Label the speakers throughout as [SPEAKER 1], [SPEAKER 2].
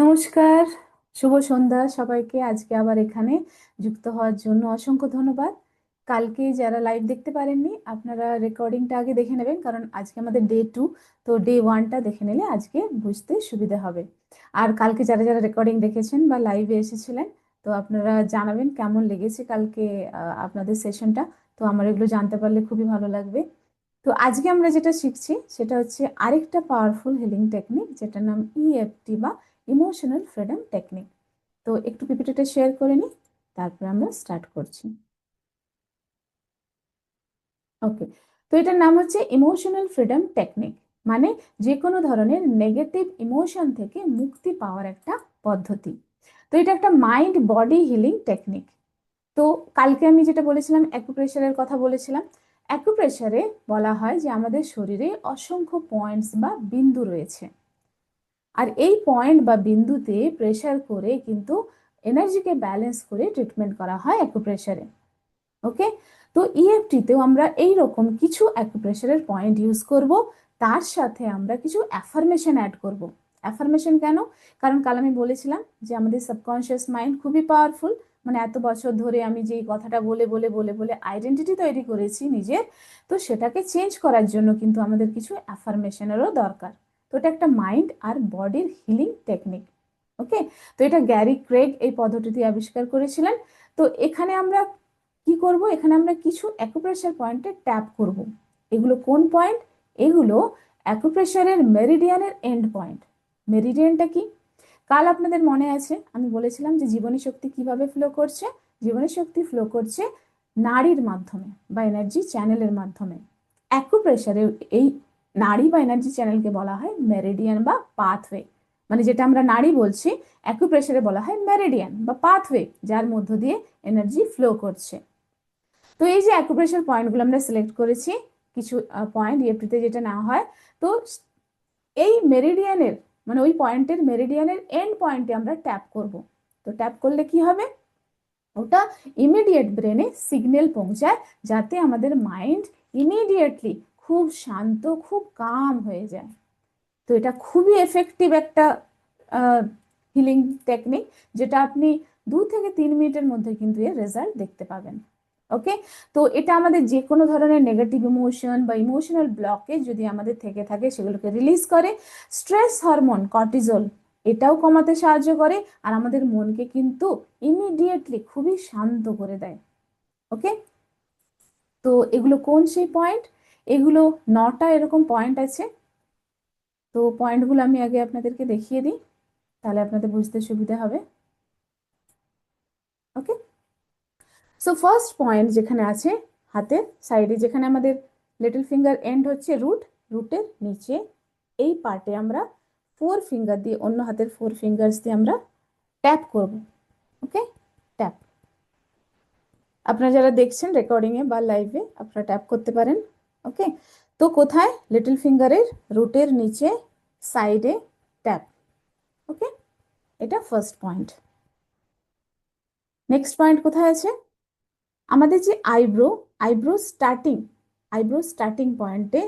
[SPEAKER 1] নমস্কার, শুভ সন্ধ্যা সবাইকে। আজকে আবার এখানে যুক্ত হওয়ার জন্য অসংখ্য ধন্যবাদ। কালকে যারা লাইভ দেখতে পারেননি, আপনারা রেকর্ডিংটা আগে দেখে নেবেন, কারণ আজকে আমাদের ডে টু তো ডে ওয়ানটা দেখে নিলে আজকে বুঝতে সুবিধা হবে। আর কালকে যারা যারা রেকর্ডিং দেখেছেন বা লাইভে এসেছিলেন, তো আপনারা জানাবেন কেমন লেগেছে কালকে আপনাদের সেশনটা তো আমার এগুলো জানতে পারলে খুবই ভালো লাগবে। তো আজকে আমরা যেটা শিখছি, সেটা হচ্ছে আরেকটা পাওয়ারফুল হিলিং টেকনিক যেটার নাম ইএফটি বা ইমোশনাল ফ্রিডম টেকনিক তো একটু পিপিটিটা শেয়ার করে নিই তারপরে আমরা স্টার্ট করছি। ওকে তো এটার নাম হচ্ছে ইমোশনাল ফ্রিডম টেকনিক মানে যে কোনো ধরনের নেগেটিভ ইমোশন থেকে মুক্তি পাওয়ার একটা পদ্ধতি। তো এটা একটা মাইন্ড বডি হিলিং টেকনিক তো কালকে আমি যেটা বলেছিলাম অ্যাকুপ্রেশারের কথা বলেছিলাম অ্যাকুপ্রেশারে বলা হয় যে আমাদের শরীরে অসংখ্য পয়েন্টস বা বিন্দু রয়েছে। আর এই পয়েন্ট বা বিন্দুতে প্রেশার করে কিন্তু এনার্জিকে ব্যালেন্স করে ট্রিটমেন্ট করা হয় অ্যাকুপ্রেশারে ওকে তো ইএফটিতেও আমরা এই রকম কিছু অ্যাকুপ্রেশারের পয়েন্ট ইউজ করব, তার সাথে আমরা কিছু অ্যাফার্মেশন অ্যাড করব। অ্যাফার্মেশন কেন? কারণ কাল আমি বলেছিলাম যে আমাদের সাবকনশিয়াস মাইন্ড খুবই পাওয়ারফুল মানে এত বছর ধরে আমি যে কথাটা বলে বলে বলে বলে আইডেন্টিটি তৈরি করেছি নিজের, তো সেটাকে চেঞ্জ করার জন্য কিন্তু আমাদের কিছু অ্যাফার্মেশনেরও দরকার। তো এটা একটা মাইন্ড আর বডির হিলিং টেকনিক ওকে তো এটা গ্যারি ক্রেগ এই পদ্ধতিটি আবিষ্কার করেছিলেন। তো এখানে আমরা কি করব? এখানে আমরা কিছু অ্যাকুপ্রেশার পয়েন্টে ট্যাপ করব। এগুলো কোন পয়েন্ট এগুলো অ্যাকুপ্রেশারের মেরিডিয়ানের এন্ড পয়েন্ট মেরিডিয়ানটা কি? কাল আপনাদের মনে আছে, আমি বলেছিলাম যে জীবনী শক্তি কীভাবে ফ্লো করছে? জীবনী শক্তি ফ্লো করছে নারীর মাধ্যমে বা এনার্জি চ্যানেলের মাধ্যমে। অ্যাকুপ্রেশারের এই নাড়ি বা এনার্জি চ্যানেলকে বলা হয় মেরিডিয়ান বা পাথওয়ে মানে যেটা আমরা নাড়ি বলছি অ্যাকুপ্রেশারে বলা হয় মেরিডিয়ান বা পাথওয়ে যার মধ্য দিয়ে এনার্জি ফ্লো করছে। তো এই যে অ্যাকুপ্রেশার পয়েন্টগুলো আমরা সিলেক্ট করেছি, কিছু পয়েন্ট ইএফটিতে যেটা নেওয়া হয়, তো এই মেরিডিয়ানের মানে ওই পয়েন্টের মেরিডিয়ানের এন্ড পয়েন্টে আমরা ট্যাপ করব। তো ট্যাপ করলে কি হবে? ওটা ইমিডিয়েট ব্রেনে সিগন্যাল পৌঁছায়, যাতে আমাদের মাইন্ড ইমিডিয়েটলি খুব শান্ত, খুব কাম হয়ে যায়। তো এটা খুবই এফেক্টিভ একটা হিলিং টেকনিক যেটা আপনি দু থেকে তিন মিনিটের মধ্যে কিন্তু এর রেজাল্ট দেখতে পাবেন। ওকে তো এটা আমাদের যে কোনো ধরনের নেগেটিভ ইমোশন বা ইমোশনাল ব্লকে যদি আমাদের থেকে থাকে, সেগুলোকে রিলিজ করে স্ট্রেস হরমোন কর্টিজল এটাও কমাতে সাহায্য করে আর আমাদের মনকে কিন্তু ইমিডিয়েটলি খুবই শান্ত করে দেয়। ওকে তো এগুলো কোন সেই পয়েন্ট এগুলো নটা এরকম পয়েন্ট আছে। তো পয়েন্টগুলো আমি আগে আপনাদেরকে দেখিয়ে দিই, তাহলে আপনাদের বুঝতে সুবিধা হবে। ওকে সো ফার্স্ট পয়েন্ট যেখানে আছে, হাতের সাইডে যেখানে আমাদের লিটল ফিঙ্গার এন্ড হচ্ছে রুট রুটের নিচে এই পার্টে আমরা ফোর ফিঙ্গার দিয়ে, অন্য হাতের ফোর ফিঙ্গার্স দিয়ে আমরা ট্যাপ করব। ওকে ট্যাপ আপনারা যারা দেখছেন রেকর্ডিংয়ে বা লাইভে আপনারা ট্যাপ করতে পারেন। ওকে তো কোথায়? লিটল ফিঙ্গারের রুটের নিচে সাইডে ট্যাপ ওকে এটা ফার্স্ট পয়েন্ট নেক্সট পয়েন্ট কোথায় আছে? আমাদের যে eyebrow eyebrow starting eyebrow starting পয়েন্টে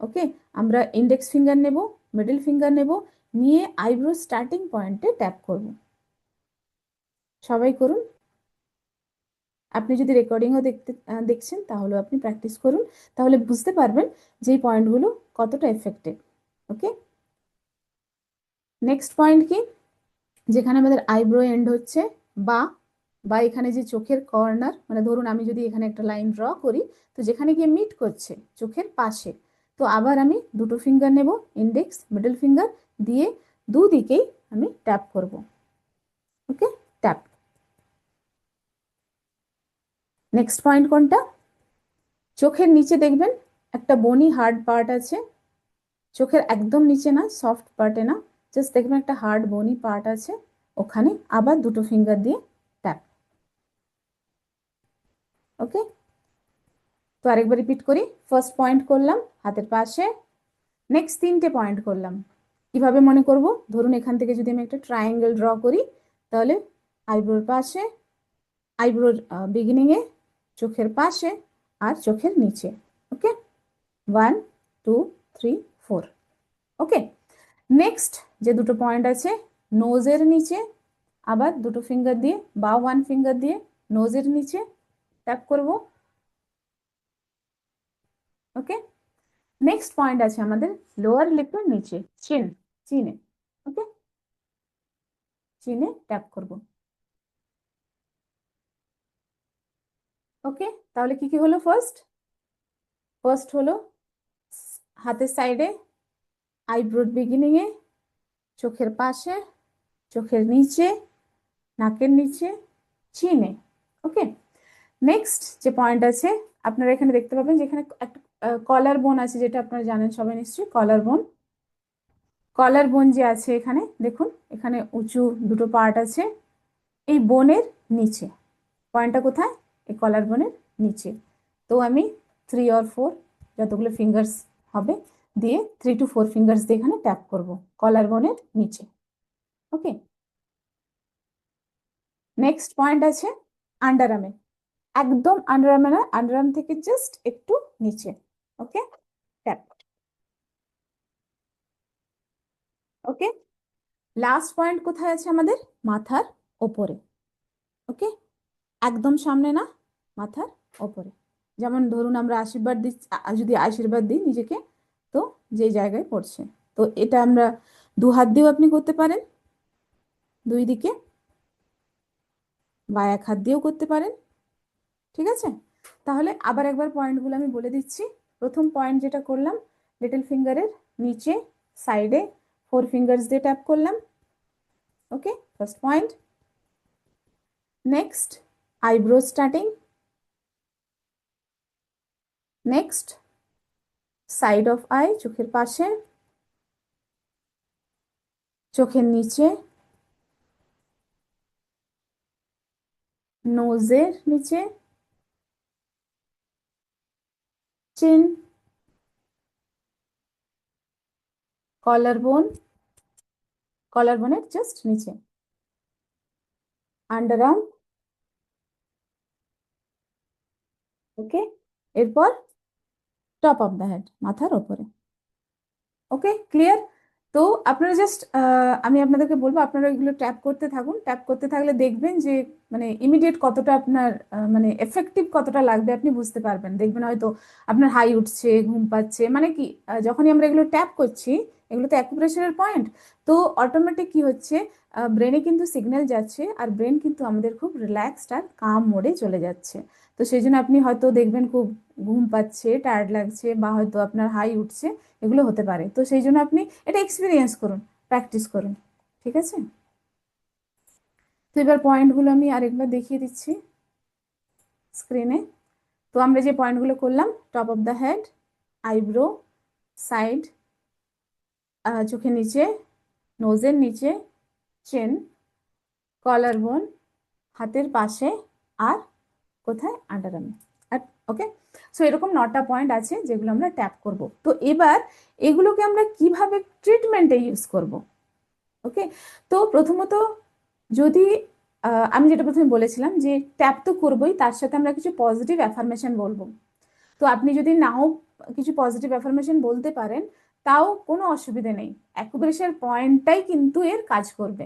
[SPEAKER 1] ওকে আমরা ইন্ডেক্স ফিঙ্গার নেব মিডল ফিঙ্গার নেব, নিয়ে আইব্রো স্টার্টিং পয়েন্টে ট্যাপ করব। সবাই করুন। আপনি যদি রেকর্ডিংও দেখতে দেখছেন, তাহলে আপনি প্র্যাকটিস করুন। তাহলে বুঝতে পারবেন যে এই পয়েন্টগুলো কতটা এফেক্টিভ ওকে নেক্সট পয়েন্ট কি? যেখানে আমাদের আইব্রো এন্ড হচ্ছে, বা বা এখানে যে চোখের কর্নার মানে ধরুন আমি যদি এখানে একটা লাইন ড্র করি, তো যেখানে গিয়ে মিট করছে, চোখের পাশে, তো আবার আমি দুটো ফিঙ্গার নেব ইন্ডেক্স মিডল ফিঙ্গার দিয়ে দুদিকেই আমি ট্যাপ করব ওকে ট্যাপ নেক্সট পয়েন্ট কোনটা? চোখের নিচে দেখবেন একটা বনি হার্ড পার্ট আছে। চোখের একদম নিচে না সফট পার্টে না জাস্ট দেখবেন একটা হার্ড বনি পার্ট আছে। ওখানে আবার দুটো ফিঙ্গার দিয়ে ট্যাপ ওকে তো আরেকবার রিপিট করি। ফার্স্ট পয়েন্ট করলাম, হাতের পাশে। নেক্সট তিনটে পয়েন্ট করলাম। কীভাবে মনে করব? ধরুন এখান থেকে যদি আমি একটা ট্রায়াঙ্গেল ড্র করি, তাহলে আইব্রোর পাশে আইব্রোর বিগিনিংয়ে চোখের পাশে আর চোখের নিচে okay one two three four okay next যে দুটো পয়েন্ট আছে নোজের নিচে, আবার দুটো ফিঙ্গার দিয়ে বা ওয়ান ফিঙ্গার দিয়ে নোজের নিচে ট্যাপ করব ওকে নেক্সট পয়েন্ট আছে আমাদের লোয়ার লিপের নিচে চিন চিনে ওকে চিনে ট্যাপ করব। ওকে? তাহলে কি কি হলো ফার্স্ট ফার্স্ট হলো হাতের সাইডে আইব্রোর বিগিনিং এ, চোখের পাশে, চোখের নিচে, নাকের নিচে চিনে ওকে? নেক্সট যে পয়েন্ট আছে, আপনারা এখানে দেখতে পাবেন যেখানে একটা কলার বোন আছে যেটা আপনারা জানেন সবাই নিশ্চয়ই কলার বোন কলার বোন যে আছে এখানে, দেখুন, এখানে উঁচু দুটো পার্ট আছে, এই বোনের নিচে। পয়েন্টটা কোথায়? এই কলার বোনের নিচে। তো আমি থ্রি অর ফোর যতগুলো ফিঙ্গার্স হবে, দিয়ে থ্রি টু ফোর ফিঙ্গার্স দিয়ে এখানে ট্যাপ করব কলার বোনের নিচে। ওকে নেক্সট পয়েন্ট আছে আন্ডার আর্মে একদম আন্ডার আর্মে না আন্ডার আর্ম থেকে জাস্ট একটু নিচে। Okay tap okay last point কোথায় আছে আমাদের? মাথার ওপরে। ওকে একদম সামনে না মাথার ওপরে। যেমন ধরুন আমরা আশীর্বাদ দিচ্ছি যদি আশীর্বাদ দিই নিজেকে, তো যে জায়গায় পড়ছে। তো এটা আমরা দু হাত দিয়েও আপনি করতে পারেন, দুই দিকে বা এক হাত দিয়েও করতে পারেন, ঠিক আছে? তাহলে আবার একবার পয়েন্টগুলো আমি বলে দিচ্ছি। প্রথম পয়েন্ট যেটা করলাম, লিটল ফিঙ্গারের নিচে, সাইডে, ফোর ফিঙ্গার্স দিয়ে ট্যাপ করলাম, okay? First point. Next, eyebrow starting. Next side of eye চোখের পাশে, চোখের নিচে, নোজের নিচে চিন কলার বোন কলার বোনের জাস্ট নিচে আন্ডার আর্ম ওকে এরপর টপ অফ দ্য হেড মাথার ওপরে। ওকে ক্লিয়ার তো আপনারা জাস্ট আমি আপনাদেরকে বলব, আপনারা এগুলো ট্যাপ করতে থাকুন। ট্যাপ করতে থাকলে দেখবেন যে মানে ইমিডিয়েট কতটা আপনার মানে এফেক্টিভ কতটা লাগবে আপনি বুঝতে পারবেন। দেখবেন হয়তো আপনার হাই উঠছে, ঘুম পাচ্ছে। মানে কি যখনই আমরা এগুলো ট্যাপ করছি, এগুলো তো অ্যাকুপ্রেশারের পয়েন্ট তো অটোমেটিক কি হচ্ছে ব্রেনে কিন্তু সিগন্যাল যাচ্ছে, আর ব্রেন কিন্তু আমাদের খুব রিল্যাক্সড আর কাম মোডে চলে যাচ্ছে। তো সেই জন্য আপনি হয়তো দেখবেন খুব ঘুম পাচ্ছে টায়ার্ড লাগছে বা হয়তো আপনার হাই উঠছে, এগুলো হতে পারে। তো সেই জন্য আপনি এটা এক্সপিরিয়েন্স করুন প্র্যাকটিস করুন, ঠিক আছে? তো এবার পয়েন্টগুলো আমি আরেকবার দেখিয়ে দিচ্ছি স্ক্রিনে তো আমরা যে পয়েন্টগুলো করলাম top of the head eyebrow side চোখের নিচে নোজের নিচে চেন কলার বোন হাতের পাশে, আর কোথায়? আন্ডারআর্মে আর ওকে সো এরকম নটা পয়েন্ট আছে যেগুলো আমরা ট্যাপ করব। তো এবার এগুলোকে আমরা কীভাবে ট্রিটমেন্টে ইউজ করব? ওকে তো প্রথমত যদি আমি যেটা প্রথমে বলেছিলাম যে ট্যাপ তো করবোই, তার সাথে আমরা কিছু পজিটিভ অ্যাফার্মেশন বলব। তো আপনি যদি নাও কিছু পজিটিভ অ্যাফার্মেশন বলতে পারেন, তাও কোনো অসুবিধে নেই। অ্যাকুপ্রেশার পয়েন্টটাই কিন্তু এর কাজ করবে।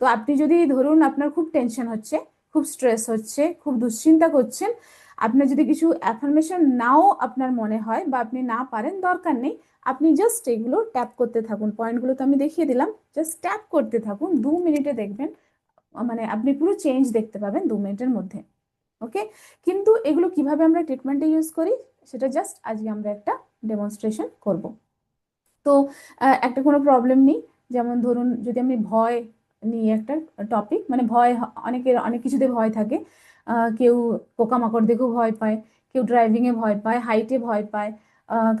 [SPEAKER 1] তো আপনি যদি, ধরুন আপনার খুব টেনশন হচ্ছে খুব স্ট্রেস হচ্ছে, খুব দুশ্চিন্তা করছেন। আপনার যদি কিছু অ্যাফার্মেশন নাও আপনার মনে হয় বা আপনি না পারেন, দরকার নেই। আপনি জাস্ট এগুলো ট্যাপ করতে থাকুন। পয়েন্টগুলো তো আমি দেখিয়ে দিলাম। জাস্ট ট্যাপ করতে থাকুন। দু মিনিটে দেখবেন মানে আপনি পুরো চেঞ্জ দেখতে পাবেন দু মিনিটের মধ্যে। ওকে কিন্তু এগুলো কীভাবে আমরা ট্রিটমেন্টে ইউজ করি, সেটা জাস্ট আজকে আমরা একটা ডেমনস্ট্রেশন করব। তো একটা কোনো প্রবলেম নেই। যেমন ধরুন, যদি আমি ভয় নিয়ে একটা টপিক মানে ভয় অনেকের, অনেক কিছুতে ভয় থাকে। কেউ পোকামাকড় দেখেও ভয় পায়, কেউ ড্রাইভিংয়ে ভয় পায় হাইটে ভয় পায়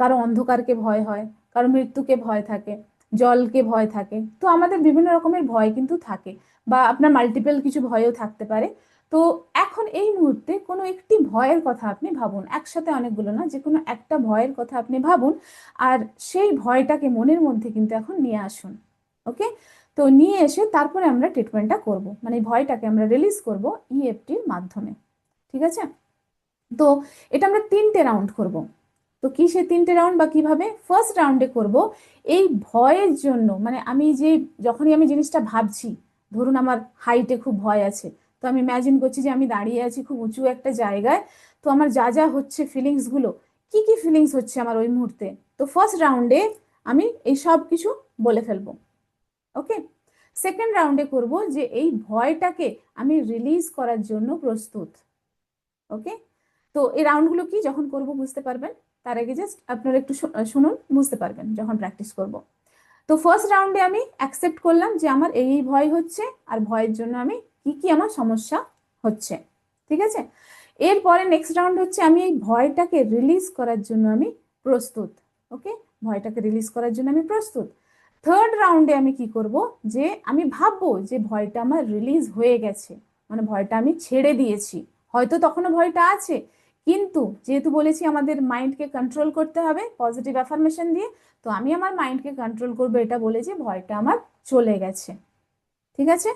[SPEAKER 1] কারও অন্ধকারকে ভয় হয়, কারও মৃত্যুকে ভয় থাকে, জলকে ভয় থাকে। তো আমাদের বিভিন্ন রকমের ভয় কিন্তু থাকে বা আপনার মাল্টিপল কিছু ভয়ও থাকতে পারে। তো এখন এই মুহূর্তে কোনো একটি ভয়ের কথা আপনি ভাবুন, একসাথে অনেকগুলো না যে কোনো একটা ভয়ের কথা আপনি ভাবুন, আর সেই ভয়টাকে মনের মধ্যে কিন্তু এখন নিয়ে আসুন ওকে তো নিয়ে এসে তারপরে আমরা ট্রিটমেন্টটা করব। মানে ভয়টাকে আমরা রিলিজ করব ইএফটির মাধ্যমে। ঠিক আছে? তো এটা আমরা তিনটে রাউন্ড করব। তো কি সে তিনটে রাউন্ড বা কীভাবে? ফার্স্ট রাউন্ডে করব এই ভয়ের জন্য মানে আমি যে যখনই আমি জিনিসটা ভাবছি, ধরুন আমার হাইটে খুব ভয় আছে, তো আমি ইম্যাজিন করছি যে আমি দাঁড়িয়ে আছি খুব উঁচু একটা জায়গায়, তো আমার যা যা হচ্ছে ফিলিংসগুলো কি কি ফিলিংস হচ্ছে আমার ওই মুহূর্তে? তো ফার্স্ট রাউন্ডে আমি এই সব কিছু বলে ফেলব। ওকে সেকেন্ড রাউন্ডে করব যে এই ভয়টাকে আমি রিলিজ করার জন্য প্রস্তুত। ওকে তো এই রাউন্ডগুলো কি? যখন করব বুঝতে পারবেন। তার আগে জাস্ট আপনারা একটু শুনুন, বুঝতে পারবেন যখন প্র্যাকটিস করব। তো ফার্স্ট রাউন্ডে আমি অ্যাকসেপ্ট করলাম যে আমার এই এই ভয় হচ্ছে আর ভয়ের জন্য আমি কি কি আমার সমস্যা হচ্ছে। ঠিক আছে? এরপরে নেক্সট রাউন্ড হচ্ছে আমি এই ভয়টাকে রিলিজ করার জন্য আমি প্রস্তুত। ওকে ভয়টাকে রিলিজ করার জন্য আমি প্রস্তুত। থার্ড রাউন্ডে আমি কি করব? যে আমি ভাববো যে ভয়টা আমার রিলিজ হয়ে গেছে। মানে ভয়টা আমি ছেড়ে দিয়েছি। হয়তো তখনও ভয়টা আছে। কিন্তু যেহেতু বলেছি আমাদের মাইন্ডকে কন্ট্রোল করতে হবে পজিটিভ অ্যাফার্মেশন দিয়ে, তো আমি আমার মাইন্ডকে কন্ট্রোল করব এটা বলে যে ভয়টা আমার চলে গেছে। ঠিক আছে?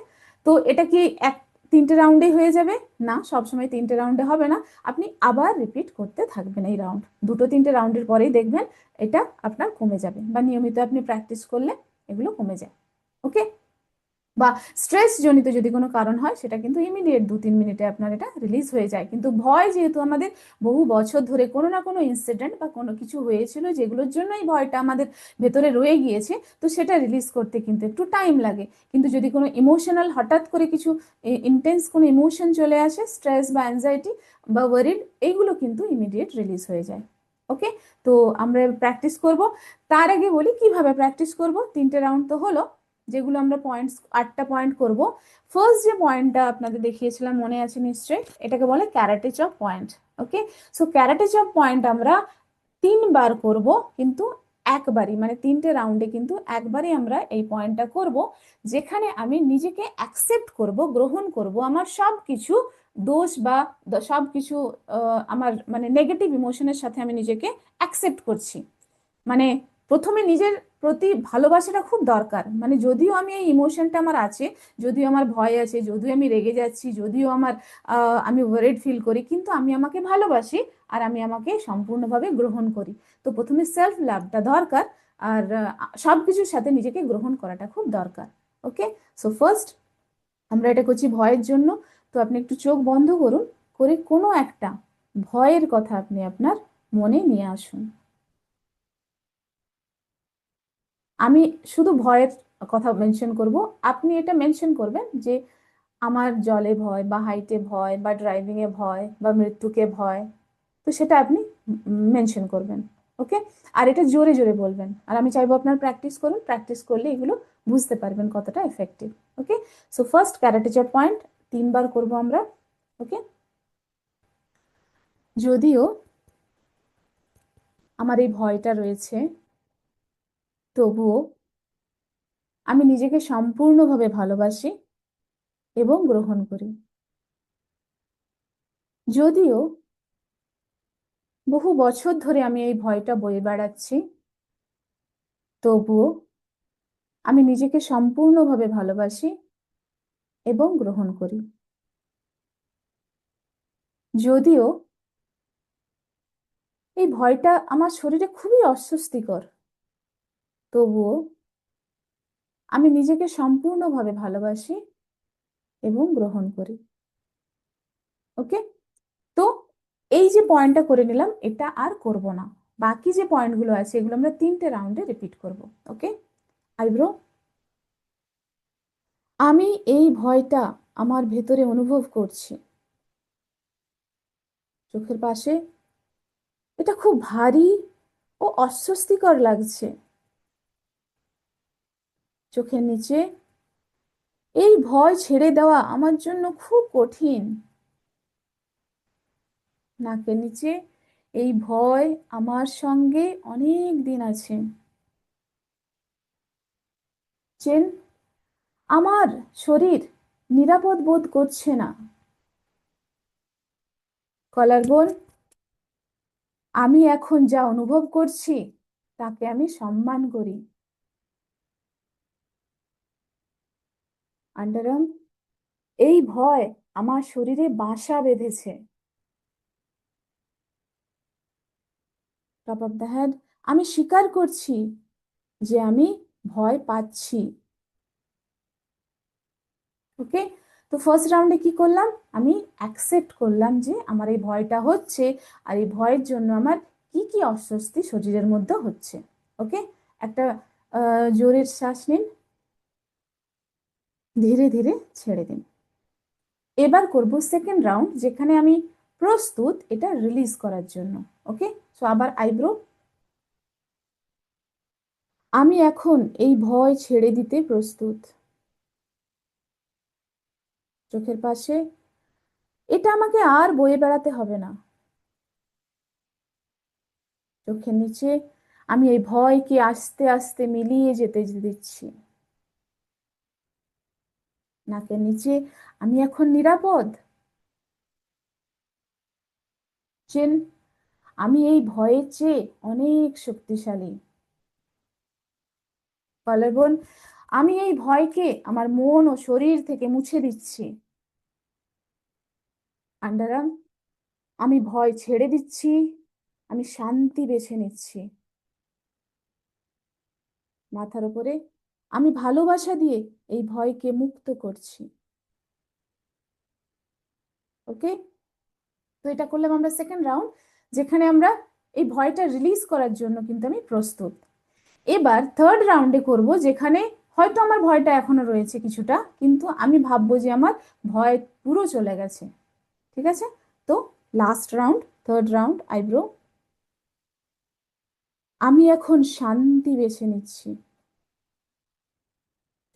[SPEAKER 1] তো এটা কি এক তিনটে রাউন্ডে হয়ে যাবে। না, সবসময় তিনটে রাউন্ডে হবে না। আপনি আবার রিপিট করতে থাকবেন এই রাউন্ড দুটো তিনটে রাউন্ডের পরেই দেখবেন এটা আপনার কমে যাবে বা নিয়মিত আপনি প্র্যাকটিস করলে এগুলো কমে যায়। ওকে বা স্ট্রেস জনিত যদি কোনো কারণ হয়, সেটা কিন্তু ইমিডিয়েট দু তিন মিনিটে আপনার এটা রিলিজ হয়ে যায়। কিন্তু ভয় যেহেতু আমাদের, বহু বছর ধরে কোনো না কোনো ইনসিডেন্ট বা কোনো কিছু হয়েছিল যেগুলোর জন্যই ভয়টা আমাদের ভেতরে রয়ে গিয়েছে, তো সেটা রিলিজ করতে কিন্তু একটু টাইম লাগে। কিন্তু যদি কোনো ইমোশনাল হঠাৎ করে কিছু ইন্টেন্স কোনো ইমোশন চলে আসে স্ট্রেস বা অ্যাংজাইটি বা ওয়ারিড এইগুলো কিন্তু ইমিডিয়েট রিলিজ হয়ে যায়। ওকে তো আমরা প্র্যাকটিস করব। তার আগে বলি কীভাবে প্র্যাকটিস করব? তিনটে রাউন্ড তো হলো। যেগুলো আমরা পয়েন্টস আটটা পয়েন্ট করব। ফার্স্ট যে পয়েন্টটা আপনাদের দেখিয়েছিলাম, মনে আছে নিশ্চয়ই? এটাকে বলে karate chop point okay so karate chop point আমরা তিনবার করব, কিন্তু একবারই মানে তিনটে রাউন্ডে কিন্তু একবারই আমরা এই পয়েন্টটা করব, যেখানে আমি নিজেকে অ্যাকসেপ্ট করব, গ্রহণ করব, আমার সব কিছু দোষ বা সব কিছু আমার মানে নেগেটিভ ইমোশনের সাথে আমি নিজেকে অ্যাকসেপ্ট করছি। মানে প্রথমে নিজের প্রতি ভালোবাসাটা খুব দরকার। মানে যদিও আমি এই ইমোশনটা আমার আছে, যদিও আমার ভয় আছে, যদিও আমি রেগে যাচ্ছি, যদিও আমার আমি ওয়ারিড ফিল করি, কিন্তু আমি আমাকে ভালোবাসি আর আমি আমাকে সম্পূর্ণভাবে গ্রহণ করি। তো প্রথমে সেলফ লাভটা দরকার আর সব কিছুর সাথে নিজেকে গ্রহণ করাটা খুব দরকার, ওকে? সো ফার্স্ট আমরা এটা করছি ভয়ের জন্য। তো আপনি একটু চোখ বন্ধ করুন, করে কোনো একটা ভয়ের কথা আপনি আপনার মনে নিয়ে আসুন। আমি শুধু ভয়ের কথা মেনশন করব। আপনি এটা মেনশন করবেন যে আমার জলে ভয় বা হাইটে ভয় বা ড্রাইভিং এ ভয় বা মৃত্যুকে ভয়, তো সেটা আপনি মেনশন করবেন ওকে আর এটা জোরে জোরে বলবেন। আর আমি চাইব আপনার প্র্যাকটিস করুন। প্র্যাকটিস করলে এগুলো বুঝতে পারবেন কতটা effective okay so first karate chop point তিনবার করব আমরা ওকে যদিও আমার এই ভয়টা রয়েছে তবুও আমি নিজেকে সম্পূর্ণভাবে ভালোবাসি এবং গ্রহণ করি। যদিও বহু বছর ধরে আমি এই ভয়টা বয়ে বেড়াচ্ছি, তবুও আমি নিজেকে সম্পূর্ণভাবে ভালোবাসি এবং গ্রহণ করি। যদিও এই ভয়টা আমার শরীরে খুবই অস্বস্তিকর। তবুও আমি নিজেকে সম্পূর্ণভাবে ভালোবাসি এবং গ্রহণ করি। ওকে? তো এই যে পয়েন্টটা করে নিলাম, এটা আর করব না। বাকি যে পয়েন্টগুলো আছে, এগুলো আমরা তিনটে রাউন্ডে রিপিট করব, ওকে? আইব্রো? আমি এই ভয়টা আমার ভেতরে অনুভব করছি। চোখের পাশে। এটা খুব ভারী ও অস্বস্তিকর লাগছে। চোখের নিচে। এই ভয় ছেড়ে দেওয়া আমার জন্য খুব কঠিন। নাকের নিচে এই ভয় আমার সঙ্গে অনেক দিন আছে। চেন, আমার শরীর নিরাপদ বোধ করছে না। কলার বোন, আমি এখন যা অনুভব করছি, তাকে আমি সম্মান করি। আন্ডারআর্ম এই ভয় আমার শরীরে বাসা বেঁধেছে। টপ অফ দ্য হেড আমি স্বীকার করছি যে আমি ভয় পাচ্ছি। ওকে তো ফার্স্ট রাউন্ডে কি করলাম? আমি অ্যাকসেপ্ট করলাম যে আমার এই ভয়টা হচ্ছে আর এই ভয়ের জন্য আমার কি কি অস্বস্তি শরীরের মধ্যে হচ্ছে। ওকে একটা জোরের শ্বাস নিন। ধীরে ধীরে ছেড়ে দিন। এবার করব সেকেন্ড রাউন্ড যেখানে আমি প্রস্তুত এটা রিলিজ করার জন্য ওকে সো আবার আইব্রো আমি এখন এই ভয় ছেড়ে দিতে প্রস্তুত। চোখের পাশে। এটা আমাকে আর বয়ে বেড়াতে হবে না। চোখের নিচে। আমি এই ভয়কে আস্তে আস্তে মিলিয়ে যেতে দিচ্ছি। নাকের নিচে, আমি এখন নিরাপদ? চেন, আমি এই ভয়ের চেয়ে অনেক শক্তিশালী। কলারবোন আমি এই ভয়কে আমার মন ও শরীর থেকে মুছে দিচ্ছি। আন্ডারাম, আমি ভয় ছেড়ে দিচ্ছি, আমি শান্তি বেছে নিচ্ছি। মাথার উপরে আমি ভালোবাসা দিয়ে এই ভয়কে মুক্ত করছি। ওকে তো এটা করলাম আমরা সেকেন্ড রাউন্ড যেখানে আমরা এই ভয়টা রিলিজ করার জন্য কিন্তু আমি প্রস্তুত। এবার থার্ড রাউন্ডে করব, যেখানে হয়তো আমার ভয়টা এখনও রয়েছে কিছুটা, কিন্তু আমি ভাববো যে আমার ভয় পুরো চলে গেছে। ঠিক আছে? তো last round third round eyebrow আমি এখন শান্তি বেছে নিচ্ছি।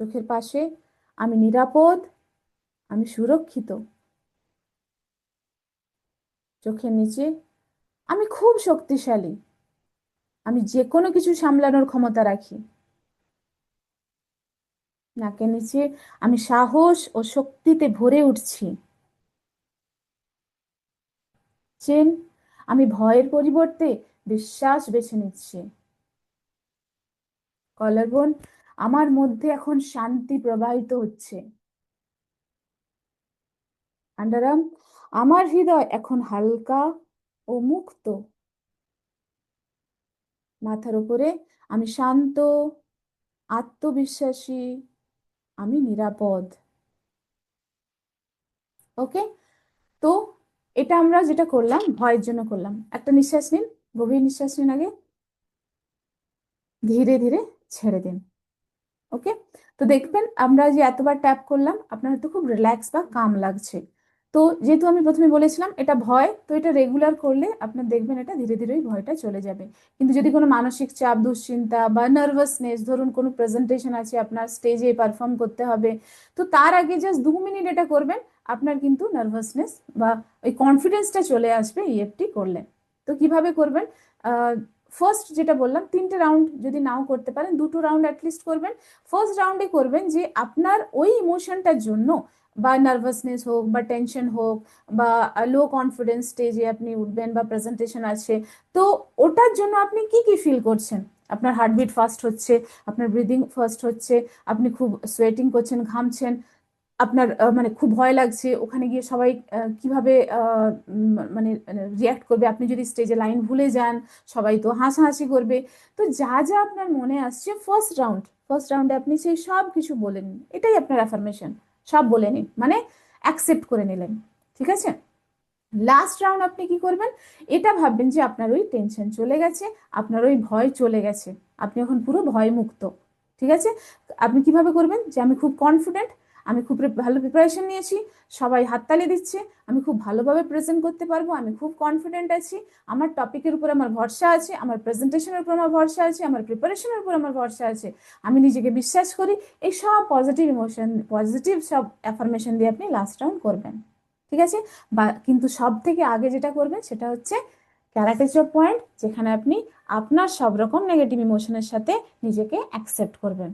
[SPEAKER 1] চোখের পাশে। আমি নিরাপদ, আমি সুরক্ষিত। চোখের নিচে, আমি খুব শক্তিশালী। আমি যে কোনো কিছু সামলানোর ক্ষমতা রাখি। নাকের নিচে, আমি সাহস ও শক্তিতে ভরে উঠছি। চেন, আমি ভয়ের পরিবর্তে বিশ্বাস বেছে নিচ্ছি। কলারবোন আমার মধ্যে এখন শান্তি প্রবাহিত হচ্ছে। আন্ডারাম, আমার হৃদয় এখন হালকা ও মুক্ত। মাথার উপরে আমি শান্ত, আত্মবিশ্বাসী, আমি নিরাপদ। ওকে? তো এটা আমরা যেটা করলাম, ভয়ের জন্য করলাম। একটা নিঃশ্বাস নিন, গভীর নিঃশ্বাস নিন আগে। ধীরে ধীরে ছেড়ে দিন। ওকে তো দেখবেন আমরা যে এতবার ট্যাপ করলাম, আপনার হয়তো খুব রিল্যাক্স বা কাম লাগছে। তো যেহেতু আমি প্রথমে বলেছিলাম, এটা ভয়, তো এটা রেগুলার করলে আপনার দেখবেন এটা ধীরে ধীরে ওই ভয়টা চলে যাবে। কিন্তু যদি কোনো মানসিক চাপ, দুশ্চিন্তা বা নার্ভাসনেস ধরুন কোনো প্রেজেন্টেশন আছে আপনার স্টেজে পারফর্ম করতে হবে, তো তার আগে জাস্ট দু মিনিট এটা করবেন, আপনার কিন্তু নার্ভাসনেস বা ওই কনফিডেন্সটা চলে আসবে ইএফটি করলে। তো কীভাবে করবেন? ফার্স্ট যেটা বললাম, তিনটে রাউন্ড যদি নাও করতে পারেন, দুটো রাউন্ড অ্যাটলিস্ট করবেন। ফার্স্ট রাউন্ডে করবেন যে আপনার ওই ইমোশনটার জন্য বা নার্ভাসনেস হোক বা টেনশন হোক বা লো কনফিডেন্স স্টেজে আপনি উঠবেন বা প্রেজেন্টেশন আছে, তো ওটার জন্য আপনি কি কি ফিল করছেন? আপনার হার্টবিট ফাস্ট হচ্ছে, আপনার ব্রিদিং ফাস্ট হচ্ছে, আপনি খুব সোয়েটিং করছেন, ঘামছেন আপনার মানে খুব ভয় লাগছে, ওখানে গিয়ে সবাই কীভাবে মানে রিয়াক্ট করবে? আপনি যদি স্টেজে লাইন ভুলে যান, সবাই তো হাসাহাসি করবে। তো যা যা আপনার মনে আসছে ফার্স্ট রাউন্ড ফার্স্ট রাউন্ডে আপনি সেই সব কিছু বলে নিন এটাই আপনার অ্যাফার্মেশন সব বলে নিন মানে অ্যাকসেপ্ট করে নিলেন, ঠিক আছে? লাস্ট রাউন্ড আপনি কি করবেন? এটা ভাববেন যে আপনার ওই টেনশন চলে গেছে, আপনার ওই ভয় চলে গেছে। আপনি এখন পুরো ভয় মুক্ত ঠিক আছে? আপনি কীভাবে করবেন? যে আমি খুব কনফিডেন্ট আমি খুব ভালো প্রিপারেশন নিয়েছি, সবাই হাততালি দিচ্ছে, আমি খুব ভালোভাবে প্রেজেন্ট করতে পারব, আমি খুব কনফিডেন্ট আছি, আমার টপিকের উপর আমার ভরসা আছে, আমার প্রেজেন্টেশনের উপর আমার ভরসা আছে, আমার প্রিপারেশনের উপর আমার ভরসা আছে, আমি নিজেকে বিশ্বাস করি, এই সব পজিটিভ ইমোশন পজিটিভ সব অ্যাফার্মেশন দিয়ে আপনি লাস্ট রাউন্ড করবেন, ঠিক আছে? বা কিন্তু সব থেকে আগে যেটা করবেন সেটা হচ্ছে ক্যারাটেচর পয়েন্ট যেখানে আপনি আপনার সব রকম নেগেটিভ ইমোশনের সাথে নিজেকে অ্যাকসেপ্ট করবেন,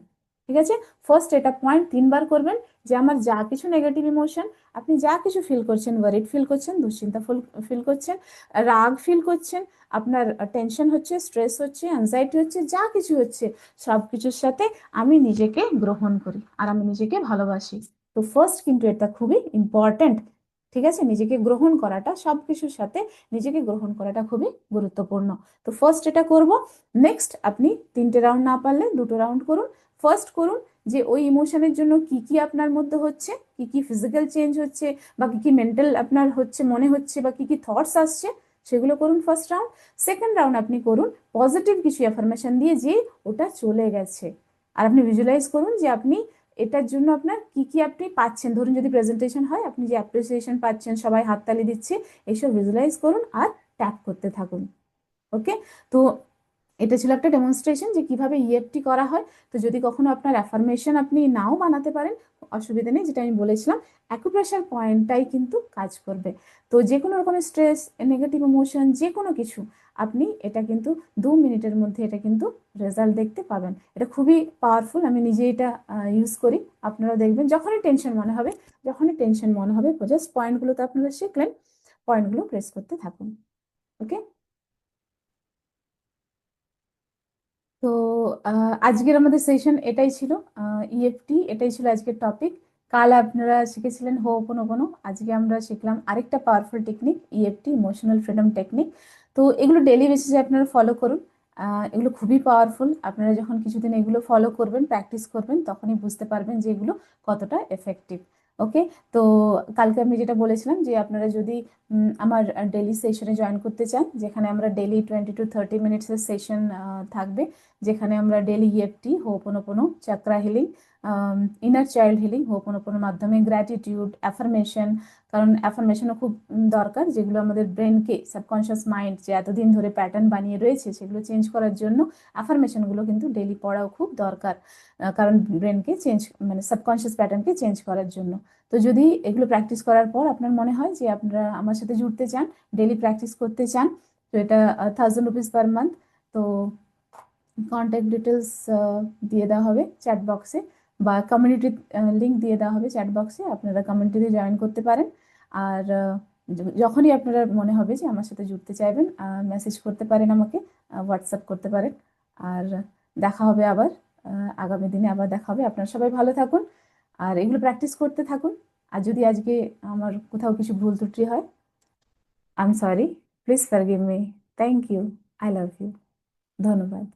[SPEAKER 1] ঠিক আছে? ফার্স্ট এটা পয়েন্ট তিনবার করবেন যে আমার যা কিছু নেগেটিভ ইমোশন আপনি যা কিছু ফিল করছেন ওয়ারিড ফিল করছেন, দুশ্চিন্তা ফুল ফিল করছেন, রাগ ফিল করছেন, আপনার টেনশন হচ্ছে স্ট্রেস হচ্ছে অ্যাংজাইটি হচ্ছে, যা কিছু হচ্ছে, সব কিছুর সাথে আমি নিজেকে গ্রহণ করি আর আমি নিজেকে ভালোবাসি। তো ফার্স্ট কিন্তু এটা খুবই ইম্পর্ট্যান্ট ঠিক আছে? নিজেকে গ্রহণ করাটা, সব কিছুর সাথে নিজেকে গ্রহণ করাটা খুবই গুরুত্বপূর্ণ। তো ফার্স্ট এটা করব নেক্সট আপনি তিনটে রাউন্ড না পারলে দুটো রাউন্ড করুন ফার্স্ট করুন যে ওই ইমোশনের জন্য কি কি আপনার মধ্যে হচ্ছে, কি কি ফিজিক্যাল চেঞ্জ হচ্ছে বা কি কি মেন্টাল আপনার হচ্ছে মনে হচ্ছে বা কি কি থটস আসছে, সেগুলো করুন ফার্স্ট রাউন্ড সেকেন্ড রাউন্ড আপনি করুন পজিটিভ কিছু অ্যাফার্মেশন দিয়ে যে ওটা চলে গেছে। আর আপনি ভিজুয়ালাইজ করুন যে আপনি এটার জন্য আপনার কি কি আপনি পাচ্ছেন। ধরুন যদি প্রেজেন্টেশন হয়, আপনি যে অ্যাপ্রিসিয়েশন পাচ্ছেন, সবাই হাততালি দিচ্ছে, এইসব ভিজুয়ালাইজ করুন আর ট্যাপ করতে থাকুন। ওকে তো এটা ছিল একটা ডেমনস্ট্রেশন যে কীভাবে ইএফটি করা হয়। তো যদি কখনো আপনার অ্যাফার্মেশন আপনি নাও বানাতে পারেন, অসুবিধা নেই, যেটা আমি বলেছিলাম অ্যাকুপ্রেশার পয়েন্টটাই কিন্তু কাজ করবে। তো যে কোনো রকমের স্ট্রেস নেগেটিভ ইমোশন যে কোনো কিছু, আপনি এটা কিন্তু দু মিনিটের মধ্যে এটা কিন্তু রেজাল্ট দেখতে পাবেন। এটা খুবই পাওয়ারফুল আমি নিজে এটা ইউজ করি। আপনারা দেখবেন যখনই টেনশন মনে হবে, যখনই টেনশন মনে হবে জাস্ট পয়েন্টগুলো তো আপনারা শিখলেন পয়েন্টগুলো প্রেস করতে থাকুন। ওকে তো আজকের আমাদের সেশন এটাই ছিল। ইএফটি এটাই ছিল আজকের টপিক কাল আপনারা শিখেছিলেন হোপোনোপোনো আজকে আমরা শিখলাম আরেকটা powerful technique EFT emotional freedom technique তো এগুলো ডেলি বেসিসে আপনারা ফলো করুন। এগুলো খুবই পাওয়ারফুল আপনারা যখন কিছুদিন এগুলো ফলো করবেন প্র্যাকটিস করবেন, তখনই বুঝতে পারবেন যে এগুলো কতটা এফেক্টিভ ওকে তো কালকে আমি যেটা বলেছিলাম যে আপনারা যদি আমার ডেলি সেশনে জয়েন করতে চান, যেখানে আমরা ডেলি টোয়েন্টি টু থার্টি মিনিটসের সেশন থাকবে যেখানে আমরা daily EFT ho'oponopono chakra healing inner child healing হোপোনোপোনোর মাধ্যমে গ্র্যাটিটিউড অ্যাফার্মেশন কারণ অ্যাফার্মেশনও খুব দরকার, যেগুলো আমাদের ব্রেনকে সাবকনশিয়াস মাইন্ড যে এতদিন ধরে প্যাটার্ন বানিয়ে রয়েছে, সেগুলো চেঞ্জ করার জন্য অ্যাফার্মেশনগুলো কিন্তু ডেলি পড়াও খুব দরকার কারণ ব্রেনকে চেঞ্জ মানে সাবকনশিয়াস প্যাটার্নকে চেঞ্জ করার জন্য। তো যদি এগুলো প্র্যাকটিস করার পর আপনার মনে হয় যে আপনারা আমার সাথে জুড়তে চান ডেলি প্র্যাকটিস করতে চান, তো এটা থাউজেন্ড রুপিস পার মান্থ তো কন্ট্যাক্ট ডিটেলস দিয়ে দেওয়া হবে চ্যাট বক্সে বা কমিউনিটি লিঙ্ক দিয়ে দেওয়া হবে চ্যাট বক্সে আপনারা কমিউনিটিতে জয়েন করতে পারেন। আর যখনই আপনারা মনে হবে যে আমার সাথে জুড়তে চাইবেন মেসেজ করতে পারেন আমাকে হোয়াটসঅ্যাপ করতে পারেন। আর দেখা হবে আবার আগামী দিনে আবার দেখা হবে। আপনারা সবাই ভালো থাকুন। আর এগুলো প্র্যাকটিস করতে থাকুন। আর যদি আজকে আমার কোথাও কিছু ভুল ত্রুটি হয় I am sorry please forgive me thank you I love you ধন্যবাদ।